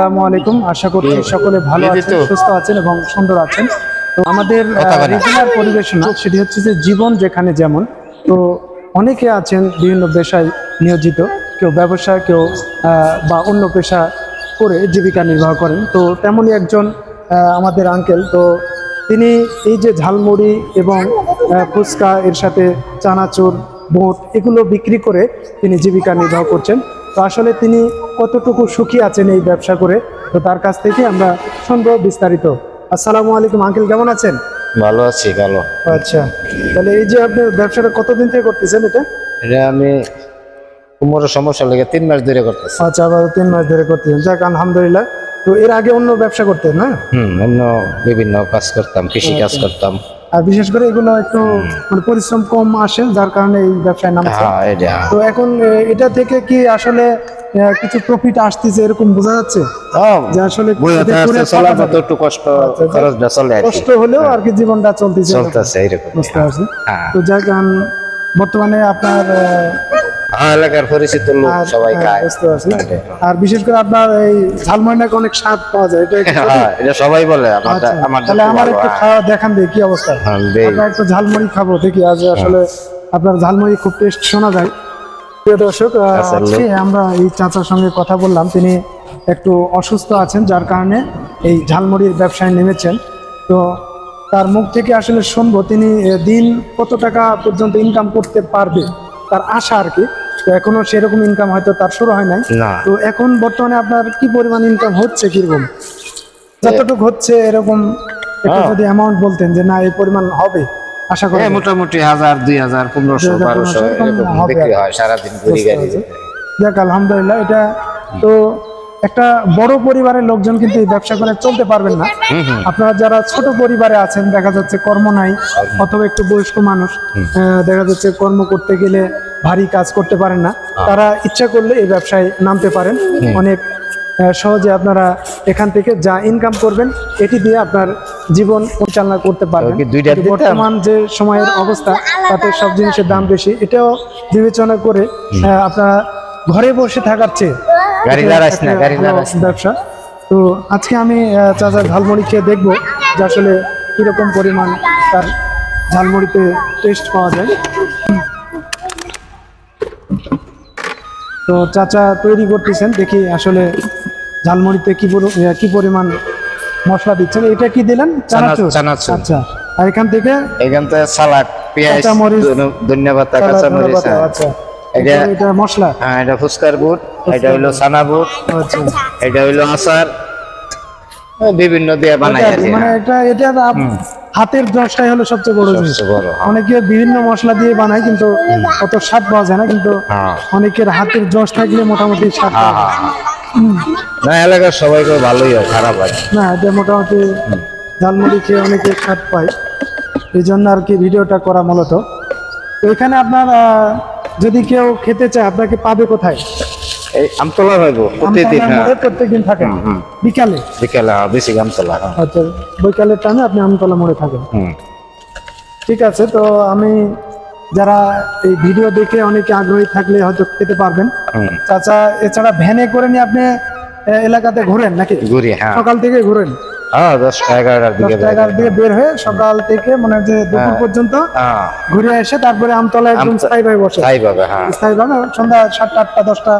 আসসালামু আলাইকুম। আশা করছি সকলে ভালো আছেন সুস্থ আছেন এবং সুন্দর আছেন। তো আমাদের রেগুলার পরিবেশনা সেটি হচ্ছে যে জীবন যেখানে যেমন। তো অনেকে আছেন বিভিন্ন পেশায় নিয়োজিত কেউ ব্যবসা কেউ বা অন্য পেশা করে জীবিকা নির্বাহ করেন। তো তেমনই একজন আমাদের আঙ্কেল। তো তিনি এই যে ঝালমুড়ি এবং ফুচকা এর সাথে চানাচুর বোট এগুলো বিক্রি করে তিনি জীবিকা নির্বাহ করছেন। তো আসলে তিনি কতটুকু সুখী আছেন এই ব্যবসা করে তো তার কাছ থেকে আমরা শুনব বিস্তারিত। আসসালামু আলাইকুম আঙ্কেল কেমন আছেন? ভালো আছি ভালো। আচ্ছা তাহলে এই যে আপনি ব্যবসাটা কতদিন থেকে করতেছেন এটা? এটা আমি কোমরের সমস্যা লেগে তিন মাস ধরে করতেছি। আচ্ছা আবার তিন মাস ধরে করতেছেন। যাক আলহামদুলিল্লাহ। তো এর আগে অন্য ব্যবসা করতেন না? হুম অন্য বিভিন্ন কাজ করতাম কৃষি কাজ করতাম। আর বিশেষ করে এগুলো একটু মানে পরিশ্রম কম আসে যার কারণে এই ব্যবসায় নামছে। হ্যাঁ এটা। তো এখন এটা থেকে কি আসলে কিছু প্রফিট আসতেছে এরকম বোঝা যাচ্ছে? হ্যাঁ, যে আসলে চলার মতো একটু কষ্ট। খরচটা চলে কষ্ট হলেও আর কি জীবনটা চলতেছে। চলতেছে এরকম বুঝতে পারছি। হ্যাঁ। তো যাক বর্তমানে আপনার হ্যাঁ, এলাকার পরিচিত লোক সবাই হ্যাঁ, খায়। বুঝতে আর বিশেষ করে আপনার এই ঝালমুড়িটাকে অনেক স্বাদ পাওয়া যায় এটা হ্যাঁ এটা সবাই বলে আমার আচ্ছা, তাহলে আমার একটু খাওয়া দেখান দিই কি অবস্থা। হ্যাঁ, আমরা একটু ঝালমুড়ি খাব দেখি আজ আসলে আপনার ঝালমুড়ি খুব টেস্ট শোনা যায়। প্রিয় দর্শক আচ্ছা, আজকে আমরা এই চাচার সঙ্গে কথা বললাম তিনি একটু অসুস্থ আছেন যার কারণে এই ঝালমুড়ির ব্যবসায় নেমেছেন। তো তার মুখ থেকে আসলে শুনব তিনি দিন কত টাকা পর্যন্ত ইনকাম করতে পারবে তার আশা আর কি। এখনও সেরকম ইনকাম হয়তো তার শুরু হয় নাই। না। তো এখন বর্তমানে আপনার কি পরিমাণ ইনকাম হচ্ছে কীরকম? যতটুকু হচ্ছে এরকম একটু হ্যাঁ। যদি অ্যামাউন্ট বলতেন যে না এই পরিমাণ হবে আশা করি মোটামুটি হাজার দুই হাজার পনেরোশো বারোশো এরকম বিক্রি হয় সারাদিন ঘুরি গাড়ি। যাক আলহামদুলিল্লাহ এটা তো একটা বড় পরিবারের লোকজন কিন্তু এই ব্যবসা করে চলতে পারবেন না। আপনারা যারা ছোট পরিবারে আছেন দেখা যাচ্ছে কর্ম নাই অথবা একটু বয়স্ক মানুষ আহ, দেখা যাচ্ছে কর্ম করতে গেলে ভারী কাজ করতে পারেন না। তারা ইচ্ছা করলে এই ব্যবসায় নামতে পারেন। অনেক সহজে আপনারা এখান থেকে যা ইনকাম করবেন এটি দিয়ে আপনার জীবন পরিচালনা করতে পারবেন। কিন্তু বর্তমান যে সময়ের অবস্থা তাতে সব জিনিসের দাম বেশি। এটাও বিবেচনা করে আপনারা ঘরে বসে থাকার চেয়ে। ব্যবসা। তো আজকে আমি চাচার ঝালমুড়ি খেয়ে দেখব যে আসলে কীরকম পরিমাণ তার ঝালমুড়িতে টেস্ট পাওয়া যায়। তো চাচা তৈরি করতেছেন দেখি আসলে ঝালমুড়িতে কি কি পরিমাণ মশলা দিচ্ছেন। এটা কি দিলেন? চানাচুর? চানাচুর। আচ্ছা আর এখান থেকে? এখান থেকে পেঁয়াজ ধন্যবাদ হ্যাঁ। আচ্ছা। এটা- এটা মশলা? হ্যাঁ এটা ফুচকার বুট এটা সানা বুট। আচ্ছা। এটা হইল আচার। বিভিন্ন দিয়ে বানাই এটা মানে। এটা এটা আপ- হাতের দশটাই হলো সবচেয়ে বড় জিনিস। হ্যাঁ। অনেকে বিভিন্ন মশলা দিয়ে বানায় কিন্তু অত স্বাদ পাওয়া যায় না কিন্তু হ্যাঁ। অনেকের হাতের জশ থাকলে মোটামুটি স্বাদ হ্যাঁ। না এলাকার সবাই করে ভালোই হয় খারাপ হয়। না। না এটা মোটামুটি ঝালমুড়ি খেয়ে অনেকে স্বাদ পায়। এই জন্য আর কি ভিডিওটা করা মূলত। তো এখানে আপনার যদি কেউ খেতে চায় আপনাকে পাবে কোথায়? এই আমতলা হইব প্রতিদিন আমতলা হ্যাঁ। মোড়ে প্রত্যেকদিন থাকেন হুম। বিকালে? হ্যাঁ, বেশি আমতলা হ্যাঁ। আচ্ছা বৈকালের টাইমে আপনি আমতলা মোড়ে থাকেন। ঠিক আছে তো আমি যারা এই ভিডিও দেখে অনেকে আগ্রহী থাকলে হয়তো খেতে পারবেন। চাচা এছাড়া ভ্যানে করে নিয়ে আপনি এলাকাতে ঘোরেন নাকি? ঘুরি হ্যাঁ। সকাল থেকে ঘোরেন? হ্যাঁ দশটা এগারোটার দিকে দশটা এগারোর দিকে বের হয়ে সকাল থেকে মানে যে দুপুর পর্যন্ত হ্যাঁ। ঘুরে এসে তারপরে আমতলা একদম বসে। হ্যাঁ। সন্ধ্যা সাতটা আটটা দশটা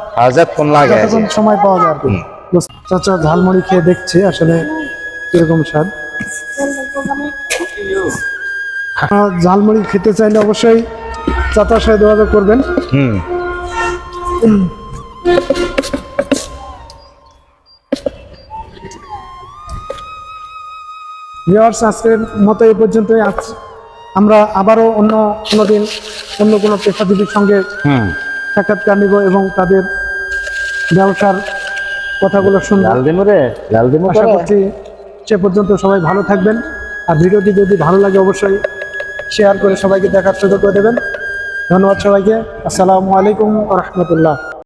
লাগে। যতক্ষণ সময় পাওয়া যায় আর কি। চাচা ঝালমুড়ি খেয়ে দেখছে আসলে কীরকম স্বাদ? ঝালমুড়ি খেতে চাইলে অবশ্যই চাচার সাথে যোগাযোগ করবেন। হুম। ভিওয়ার্স আজকের মতো এই পর্যন্তই। আজ আমরা আবারও অন্য কোনো দিন অন্য কোনো পেশাজীবীর সঙ্গে সাক্ষাৎকার নিব এবং তাদের ব্যবসার কথাগুলো শুনব। আশা করছি সে পর্যন্ত সবাই ভালো থাকবেন। আর ভিডিওটি যদি ভালো লাগে অবশ্যই শেয়ার করে সবাইকে দেখার সুযোগ করে দেবেন। ধন্যবাদ সবাইকে। আসসালামু আলাইকুম রহমতুল্লাহ।